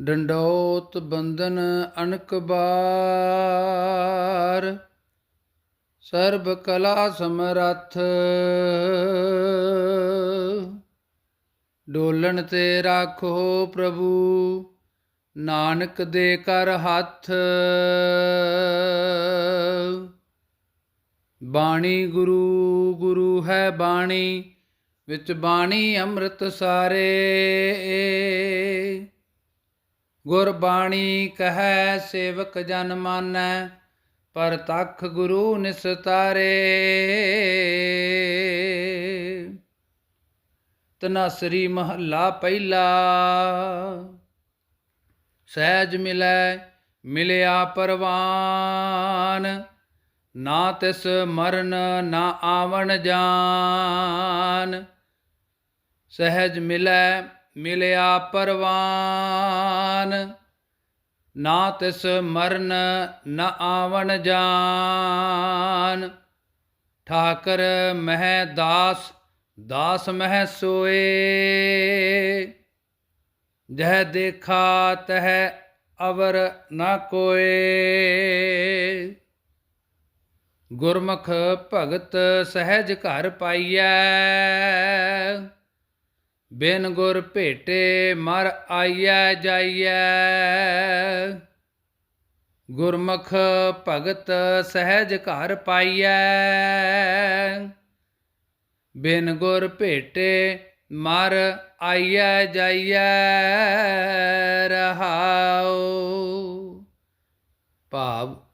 ਡੰਡੋਤ ਬੰਧਨ ਅਨਕ ਬਾਰ। ਸਰਬ ਕਲਾ ਸਮਰੱਥ। ਡੋਲਣ ਤੇ ਰਾਖੋ ਪ੍ਰਭੂ, ਨਾਨਕ ਦੇ ਕਰ ਹੱਥ। ਬਾਣੀ ਗੁਰੂ ਗੁਰੂ ਹੈ ਬਾਣੀ, ਵਿੱਚ ਬਾਣੀ ਅੰਮ੍ਰਿਤ ਸਾਰੇ। ਗੁਰਬਾਣੀ ਕਹੈ ਸੇਵਕ ਜਨ ਮਾਨੈ, ਪਰ ਤਖ ਗੁਰੂ ਨਿਸਤਾਰੇ। ਤਨਾਸਰੀ ਮਹੱਲਾ ਪਹਿਲਾ, ਸਹਿਜ ਮਿਲੈ, ਮਿਲਿਆ ਪਰਵਾਨ। ਨਾ ਤਿਸ ਮਰਨ, ਨਾ ਆਵਣ ਜਾਨ। ਸਹਿਜ ਮਿਲੈ ਮਿਲਿਆ ਪਰਵਾਨ। ਨਾ ਤਿਸ ਮਰਨ, ਨ ਆਵਣ ਜਾਨ। ਠਾਕਰ ਮਹਿ ਦਾਸ ਦਾਸ ਮਹਿ ਸੋਏ। ਜਹ ਦੇਖਾ ਤਹ ਅਵਰ ਨ ਕੋਏ। ਗੁਰਮੁਖ ਭਗਤ ਸਹਿਜ ਘਰ ਪਾਈਐ। ਬਿਨ ਗੁਰ ਭੇਟੇ ਮਰ ਆਈਐ ਜਾਈਐ। ਗੁਰਮੁਖ ਭਗਤ ਸਹਿਜ ਘਰ ਪਾਈਐ। ਬਿਨ ਗੁਰ ਭੇਟੇ ਮਰ ਆਈਐ ਜਾਈਐ, ਰਹਾਉ। ਭਾਵ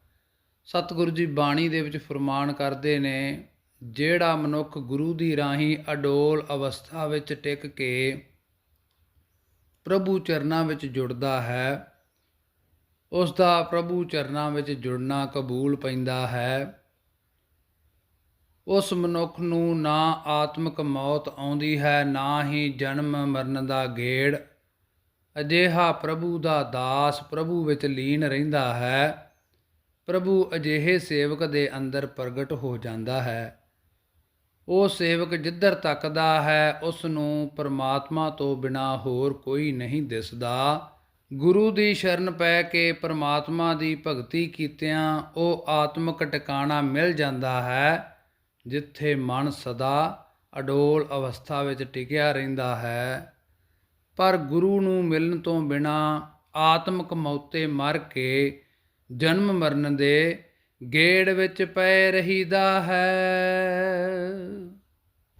ਸਤਿਗੁਰੂ ਜੀ ਬਾਣੀ ਦੇ ਵਿੱਚ ਫਰਮਾਨ ਕਰਦੇ ਨੇ ਜਿਹੜਾ ਮਨੁੱਖ ਗੁਰੂ ਦੀ ਰਾਹੀਂ ਅਡੋਲ ਅਵਸਥਾ ਵਿੱਚ ਟਿਕ ਕੇ ਪ੍ਰਭੂ ਚਰਨਾਂ ਵਿੱਚ ਜੁੜਦਾ ਹੈ ਉਸ ਦਾ ਪ੍ਰਭੂ ਚਰਨਾਂ ਵਿੱਚ ਜੁੜਨਾ ਕਬੂਲ ਪੈਂਦਾ ਹੈ। ਉਸ ਮਨੁੱਖ ਨੂੰ ਨਾ ਆਤਮਿਕ ਮੌਤ ਆਉਂਦੀ ਹੈ, ਨਾ ਹੀ ਜਨਮ ਮਰਨ ਦਾ ਗੇੜ। ਅਜਿਹਾ ਪ੍ਰਭੂ ਦਾ ਦਾਸ ਪ੍ਰਭੂ ਵਿੱਚ ਲੀਨ ਰਹਿੰਦਾ ਹੈ। ਪ੍ਰਭੂ ਅਜਿਹੇ ਸੇਵਕ ਦੇ ਅੰਦਰ ਪ੍ਰਗਟ ਹੋ ਜਾਂਦਾ ਹੈ। ਉਹ ਸੇਵਕ ਜਿੱਧਰ ਤੱਕਦਾ ਹੈ ਉਸ ਨੂੰ ਪਰਮਾਤਮਾ ਤੋਂ ਬਿਨਾ ਹੋਰ ਕੋਈ ਨਹੀਂ ਦਿਸਦਾ। ਗੁਰੂ ਦੀ ਸ਼ਰਨ ਪੈ ਕੇ ਪਰਮਾਤਮਾ ਦੀ ਭਗਤੀ ਕੀਤਿਆਂ ਉਹ ਆਤਮਿਕ ਟਿਕਾਣਾ ਮਿਲ ਜਾਂਦਾ ਹੈ, ਜਿੱਥੇ ਮਨ ਸਦਾ ਅਡੋਲ ਅਵਸਥਾ ਵਿੱਚ ਟਿਕਿਆ ਰਹਿੰਦਾ ਹੈ। ਪਰ ਗੁਰੂ ਨੂੰ ਮਿਲਣ ਤੋਂ ਬਿਨਾ ਆਤਮਿਕ ਮੌਤੇ ਮਰ ਕੇ ਜਨਮ ਮਰਨ ਦੇ ਗੇੜ ਵਿੱਚ ਪੈ ਰਹੀਦਾ ਹੈ।